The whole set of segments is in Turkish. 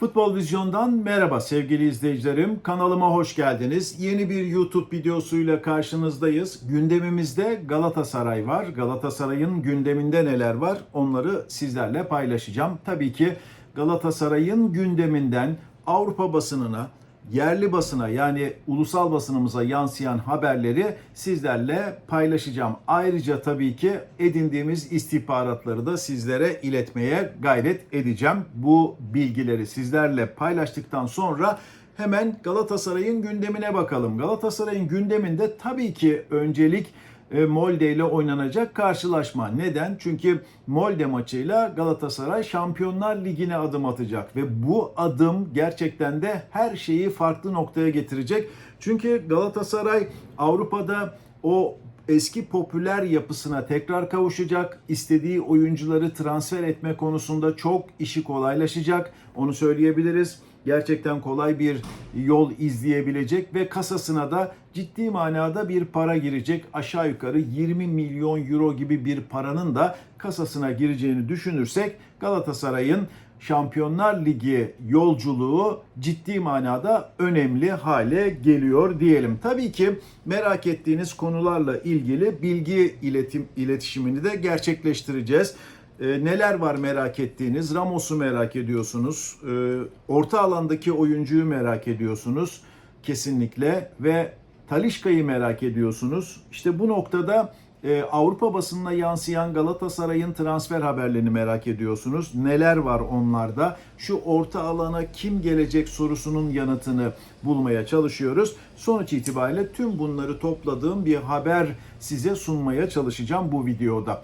Futbol Vizyon'dan merhaba sevgili izleyicilerim. Kanalıma hoş geldiniz. Yeni bir YouTube videosuyla karşınızdayız. Gündemimizde Galatasaray var. Galatasaray'ın gündeminde neler var onları sizlerle paylaşacağım. Tabii ki Galatasaray'ın gündeminden Avrupa basınına, yerli basına yani ulusal basınımıza yansıyan haberleri sizlerle paylaşacağım. Ayrıca tabii ki edindiğimiz istihbaratları da sizlere iletmeye gayret edeceğim. Bu bilgileri sizlerle paylaştıktan sonra hemen Galatasaray'ın gündemine bakalım. Galatasaray'ın gündeminde tabii ki öncelik Molde ile oynanacak karşılaşma. Neden? Çünkü Molde maçıyla Galatasaray Şampiyonlar Ligi'ne adım atacak ve bu adım gerçekten de her şeyi farklı noktaya getirecek. Çünkü Galatasaray Avrupa'da o eski popüler yapısına tekrar kavuşacak. İstediği oyuncuları transfer etme konusunda çok işi kolaylaşacak. Onu söyleyebiliriz gerçekten kolay bir yol izleyebilecek ve kasasına da ciddi manada bir para girecek. Aşağı yukarı 20 milyon euro gibi bir paranın da kasasına gireceğini düşünürsek Galatasaray'ın Şampiyonlar Ligi yolculuğu ciddi manada önemli hale geliyor diyelim. Tabii ki merak ettiğiniz konularla ilgili bilgi iletim iletişimini de gerçekleştireceğiz. E, neler var merak ettiğiniz? Ramos'u merak ediyorsunuz. E, orta alandaki oyuncuyu merak ediyorsunuz kesinlikle ve Talişka'yı merak ediyorsunuz. İşte bu noktada e, Avrupa basınına yansıyan Galatasaray'ın transfer haberlerini merak ediyorsunuz. Neler var onlarda? Şu orta alana kim gelecek sorusunun yanıtını bulmaya çalışıyoruz. Sonuç itibariyle tüm bunları topladığım bir haber size sunmaya çalışacağım bu videoda.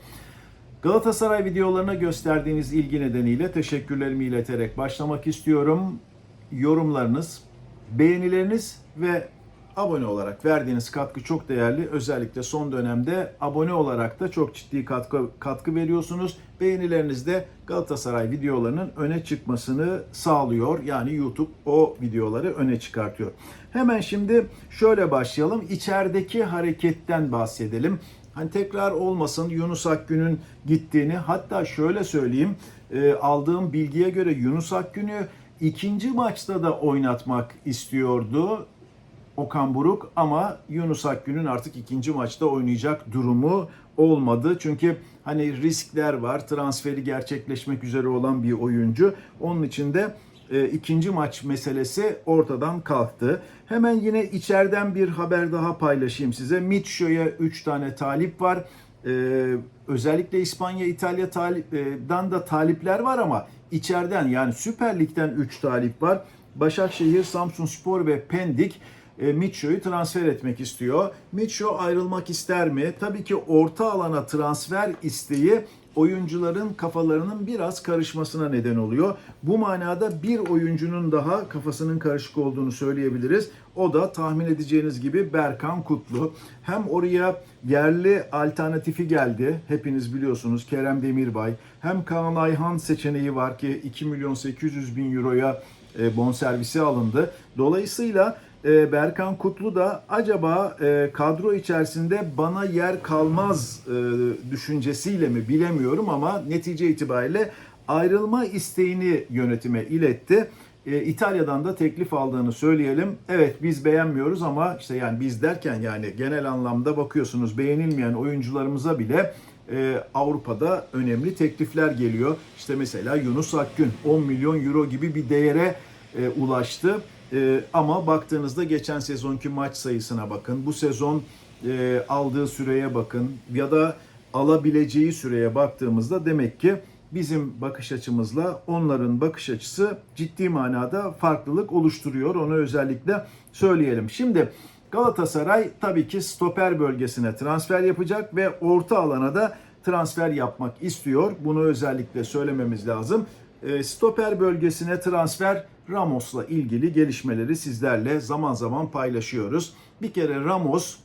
Galatasaray videolarına gösterdiğiniz ilgi nedeniyle teşekkürlerimi ileterek başlamak istiyorum. Yorumlarınız, beğenileriniz ve abone olarak verdiğiniz katkı çok değerli. Özellikle son dönemde abone olarak da çok ciddi katkı, katkı veriyorsunuz. Beğenileriniz de Galatasaray videolarının öne çıkmasını sağlıyor. Yani YouTube o videoları öne çıkartıyor. Hemen şimdi şöyle başlayalım. İçerideki hareketten bahsedelim. Hani tekrar olmasın Yunus Akgün'ün gittiğini hatta şöyle söyleyeyim e, aldığım bilgiye göre Yunus Akgün'ü ikinci maçta da oynatmak istiyordu Okan Buruk ama Yunus Akgün'ün artık ikinci maçta oynayacak durumu olmadı. Çünkü hani riskler var. Transferi gerçekleşmek üzere olan bir oyuncu. Onun için de e, ikinci maç meselesi ortadan kalktı. Hemen yine içeriden bir haber daha paylaşayım size. Mitcho'ya 3 tane talip var. E, özellikle İspanya, İtalya talipten da talipler var ama içeriden yani Süper Lig'den 3 talip var. Başakşehir, Samsunspor ve Pendik e, Mitcho'yu transfer etmek istiyor. Mitcho ayrılmak ister mi? Tabii ki orta alana transfer isteği oyuncuların kafalarının biraz karışmasına neden oluyor. Bu manada bir oyuncunun daha kafasının karışık olduğunu söyleyebiliriz. O da tahmin edeceğiniz gibi Berkan Kutlu. Hem oraya yerli alternatifi geldi. Hepiniz biliyorsunuz Kerem Demirbay. Hem Kaan Ayhan seçeneği var ki 2 milyon 800 bin euroya e, bonservisi alındı. Dolayısıyla e, Berkan Kutlu da acaba e, kadro içerisinde bana yer kalmaz e, düşüncesiyle mi bilemiyorum ama netice itibariyle ayrılma isteğini yönetime iletti. İtalya'dan da teklif aldığını söyleyelim. Evet biz beğenmiyoruz ama işte yani biz derken yani genel anlamda bakıyorsunuz beğenilmeyen oyuncularımıza bile Avrupa'da önemli teklifler geliyor. İşte mesela Yunus Akgün 10 milyon euro gibi bir değere ulaştı. E, ama baktığınızda geçen sezonki maç sayısına bakın. Bu sezon e, aldığı süreye bakın ya da alabileceği süreye baktığımızda demek ki bizim bakış açımızla onların bakış açısı ciddi manada farklılık oluşturuyor. Onu özellikle söyleyelim. Şimdi Galatasaray tabii ki stoper bölgesine transfer yapacak ve orta alana da transfer yapmak istiyor. Bunu özellikle söylememiz lazım. E, stoper bölgesine transfer Ramos'la ilgili gelişmeleri sizlerle zaman zaman paylaşıyoruz. Bir kere Ramos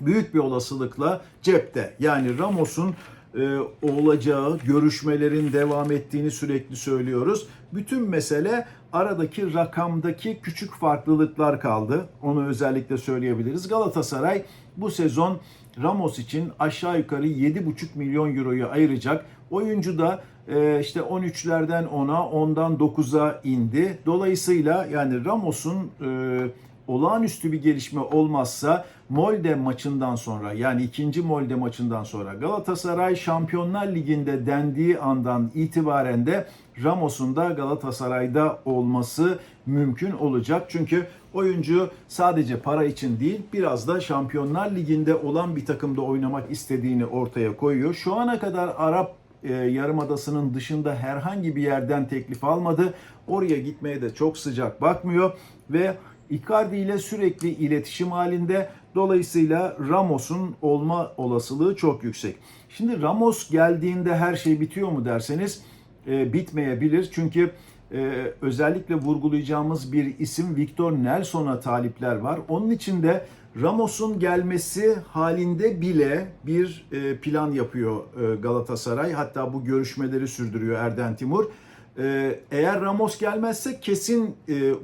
büyük bir olasılıkla cepte. Yani Ramos'un e, olacağı, görüşmelerin devam ettiğini sürekli söylüyoruz. Bütün mesele aradaki rakamdaki küçük farklılıklar kaldı. Onu özellikle söyleyebiliriz. Galatasaray bu sezon Ramos için aşağı yukarı 7,5 milyon euroyu ayıracak. Oyuncu da işte 13'lerden 10'a, 10'dan 9'a indi. Dolayısıyla yani Ramos'un e, olağanüstü bir gelişme olmazsa Molde maçından sonra yani ikinci Molde maçından sonra Galatasaray Şampiyonlar Ligi'nde dendiği andan itibaren de Ramos'un da Galatasaray'da olması mümkün olacak. Çünkü oyuncu sadece para için değil biraz da Şampiyonlar Ligi'nde olan bir takımda oynamak istediğini ortaya koyuyor. Şu ana kadar Arap e, Yarımadası'nın dışında herhangi bir yerden teklif almadı. Oraya gitmeye de çok sıcak bakmıyor ve Icardi ile sürekli iletişim halinde. Dolayısıyla Ramos'un olma olasılığı çok yüksek. Şimdi Ramos geldiğinde her şey bitiyor mu derseniz e, bitmeyebilir. Çünkü e, özellikle vurgulayacağımız bir isim Victor Nelson'a talipler var. Onun için de Ramos'un gelmesi halinde bile bir e, plan yapıyor e, Galatasaray. Hatta bu görüşmeleri sürdürüyor Erden Timur. E, eğer Ramos gelmezse kesin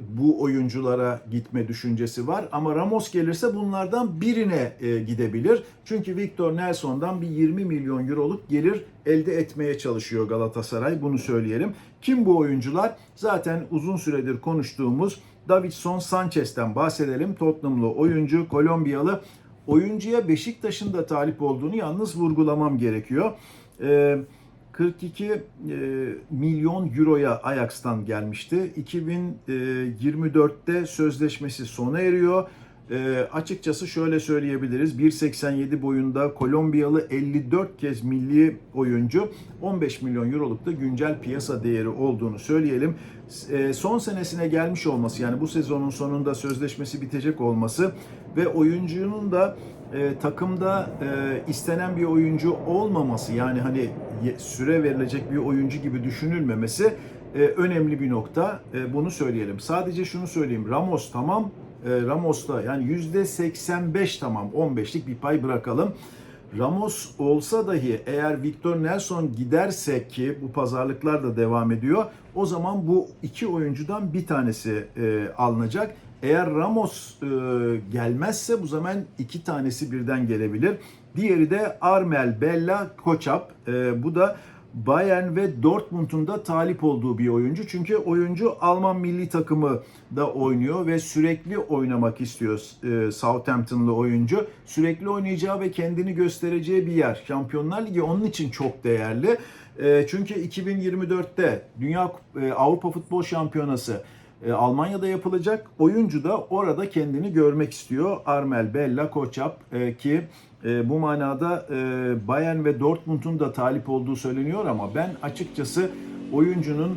bu oyunculara gitme düşüncesi var. Ama Ramos gelirse bunlardan birine gidebilir. Çünkü Victor Nelson'dan bir 20 milyon euroluk gelir elde etmeye çalışıyor Galatasaray. Bunu söyleyelim. Kim bu oyuncular? Zaten uzun süredir konuştuğumuz Davidson Sanchez'ten bahsedelim. Tottenhamlı oyuncu, Kolombiyalı. Oyuncuya Beşiktaş'ın da talip olduğunu yalnız vurgulamam gerekiyor. Ee, 42 e, milyon euroya Ajax'tan gelmişti. 2024'te sözleşmesi sona eriyor. E, açıkçası şöyle söyleyebiliriz. 1.87 boyunda Kolombiyalı 54 kez milli oyuncu 15 milyon euroluk da güncel piyasa değeri olduğunu söyleyelim. E, son senesine gelmiş olması yani bu sezonun sonunda sözleşmesi bitecek olması ve oyuncunun da e, takımda e, istenen bir oyuncu olmaması yani hani süre verilecek bir oyuncu gibi düşünülmemesi e, önemli bir nokta. E, bunu söyleyelim. Sadece şunu söyleyeyim. Ramos tamam. E, Ramos'ta yani %85 tamam. 15'lik bir pay bırakalım. Ramos olsa dahi eğer Victor Nelson giderse ki bu pazarlıklar da devam ediyor. O zaman bu iki oyuncudan bir tanesi e, alınacak. Eğer Ramos e, gelmezse bu zaman iki tanesi birden gelebilir. Diğeri de Armel Bella Koçap. E, bu da Bayern ve Dortmund'un da talip olduğu bir oyuncu. Çünkü oyuncu Alman milli takımı da oynuyor ve sürekli oynamak istiyor e, Southampton'lı oyuncu. Sürekli oynayacağı ve kendini göstereceği bir yer. Şampiyonlar Ligi onun için çok değerli. E, çünkü 2024'te Dünya e, Avrupa Futbol Şampiyonası e, Almanya'da yapılacak. Oyuncu da orada kendini görmek istiyor. Armel Bella Koçap e, ki e, bu manada Bayern ve Dortmund'un da talip olduğu söyleniyor ama ben açıkçası oyuncunun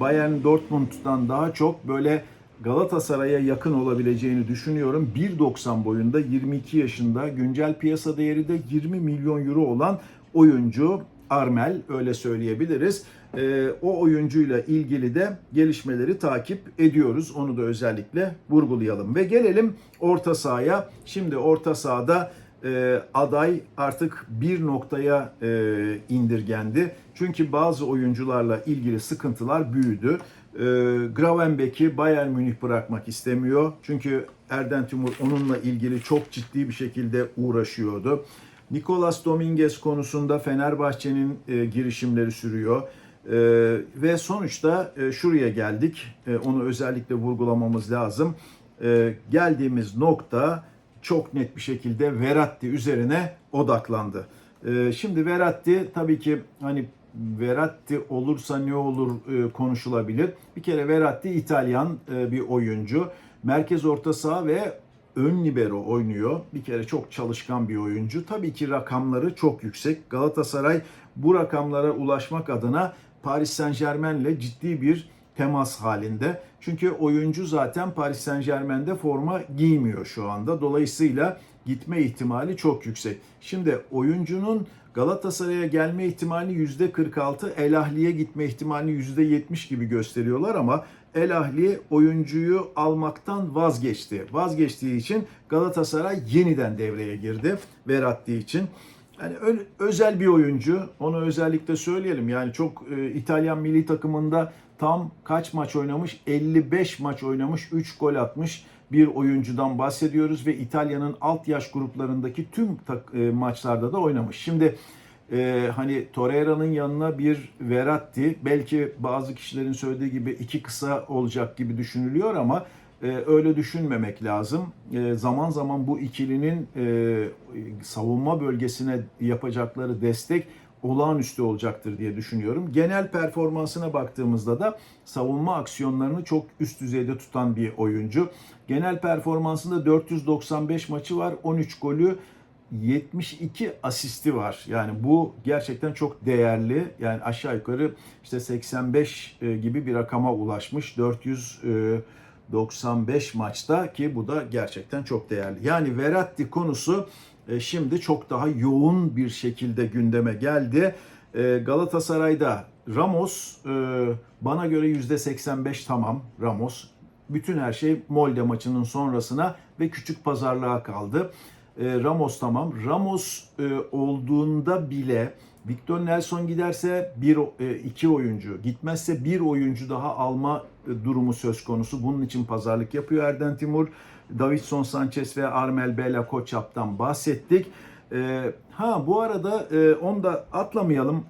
Bayern Dortmund'dan daha çok böyle Galatasaray'a yakın olabileceğini düşünüyorum. 1.90 boyunda 22 yaşında güncel piyasa değeri de 20 milyon euro olan oyuncu Armel öyle söyleyebiliriz. E, o oyuncuyla ilgili de gelişmeleri takip ediyoruz. Onu da özellikle vurgulayalım. Ve gelelim orta sahaya. Şimdi orta sahada e, aday artık bir noktaya e, indirgendi. Çünkü bazı oyuncularla ilgili sıkıntılar büyüdü. E, Gravenbeck'i Bayern Münih bırakmak istemiyor. Çünkü Erden Timur onunla ilgili çok ciddi bir şekilde uğraşıyordu. Nicolas Dominguez konusunda Fenerbahçe'nin e, girişimleri sürüyor. E, ve sonuçta e, şuraya geldik. E, onu özellikle vurgulamamız lazım. E, geldiğimiz nokta çok net bir şekilde Veratti üzerine odaklandı. E, şimdi Veratti tabii ki hani Veratti olursa ne olur e, konuşulabilir. Bir kere Veratti İtalyan e, bir oyuncu. Merkez orta saha ve ön libero oynuyor. Bir kere çok çalışkan bir oyuncu. Tabii ki rakamları çok yüksek. Galatasaray bu rakamlara ulaşmak adına Paris Saint Germain ile ciddi bir temas halinde. Çünkü oyuncu zaten Paris Saint Germain'de forma giymiyor şu anda. Dolayısıyla gitme ihtimali çok yüksek. Şimdi oyuncunun Galatasaray'a gelme ihtimali %46, El Ahli'ye gitme ihtimali %70 gibi gösteriyorlar ama El Ahli oyuncuyu almaktan vazgeçti. Vazgeçtiği için Galatasaray yeniden devreye girdi Veratti için. Yani özel bir oyuncu. Onu özellikle söyleyelim. Yani çok e, İtalyan milli takımında tam kaç maç oynamış? 55 maç oynamış, 3 gol atmış bir oyuncudan bahsediyoruz ve İtalya'nın alt yaş gruplarındaki tüm tak, e, maçlarda da oynamış. Şimdi Ee, hani Torreira'nın yanına bir Verratti belki bazı kişilerin söylediği gibi iki kısa olacak gibi düşünülüyor ama e, öyle düşünmemek lazım. E, zaman zaman bu ikilinin e, savunma bölgesine yapacakları destek olağanüstü olacaktır diye düşünüyorum. Genel performansına baktığımızda da savunma aksiyonlarını çok üst düzeyde tutan bir oyuncu. Genel performansında 495 maçı var, 13 golü 72 asisti var. Yani bu gerçekten çok değerli. Yani aşağı yukarı işte 85 e, gibi bir rakama ulaşmış. 495 maçta ki bu da gerçekten çok değerli. Yani Verratti konusu e, şimdi çok daha yoğun bir şekilde gündeme geldi. E, Galatasaray'da Ramos e, bana göre %85 tamam Ramos. Bütün her şey Molde maçının sonrasına ve küçük pazarlığa kaldı. Ramos tamam. Ramos olduğunda bile Victor Nelson giderse bir e, iki oyuncu, gitmezse bir oyuncu daha alma e, durumu söz konusu. Bunun için pazarlık yapıyor Erden Timur. Davidson Sanchez ve Armel Bela Koçap'tan bahsettik. E, ha bu arada onu da atlamayalım.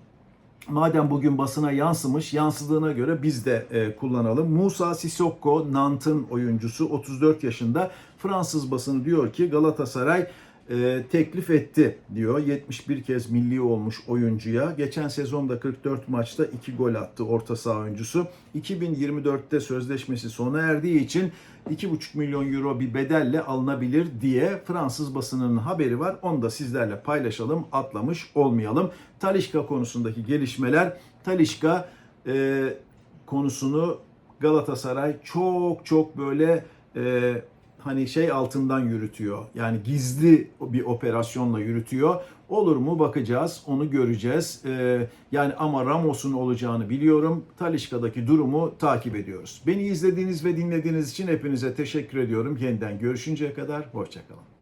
Madem bugün basına yansımış, yansıdığına göre biz de e, kullanalım. Musa Sissoko, Nant'ın oyuncusu, 34 yaşında. Fransız basını diyor ki Galatasaray e, teklif etti diyor. 71 kez milli olmuş oyuncuya. Geçen sezonda 44 maçta 2 gol attı orta saha oyuncusu. 2024'te sözleşmesi sona erdiği için 2,5 milyon euro bir bedelle alınabilir diye Fransız basınının haberi var. Onu da sizlerle paylaşalım, atlamış olmayalım. Talişka konusundaki gelişmeler. Talişka e, konusunu Galatasaray çok çok böyle e, hani şey altından yürütüyor. Yani gizli bir operasyonla yürütüyor. Olur mu bakacağız, onu göreceğiz. Ee, yani ama Ramos'un olacağını biliyorum. Talişka'daki durumu takip ediyoruz. Beni izlediğiniz ve dinlediğiniz için hepinize teşekkür ediyorum. Yeniden görüşünceye kadar hoşçakalın.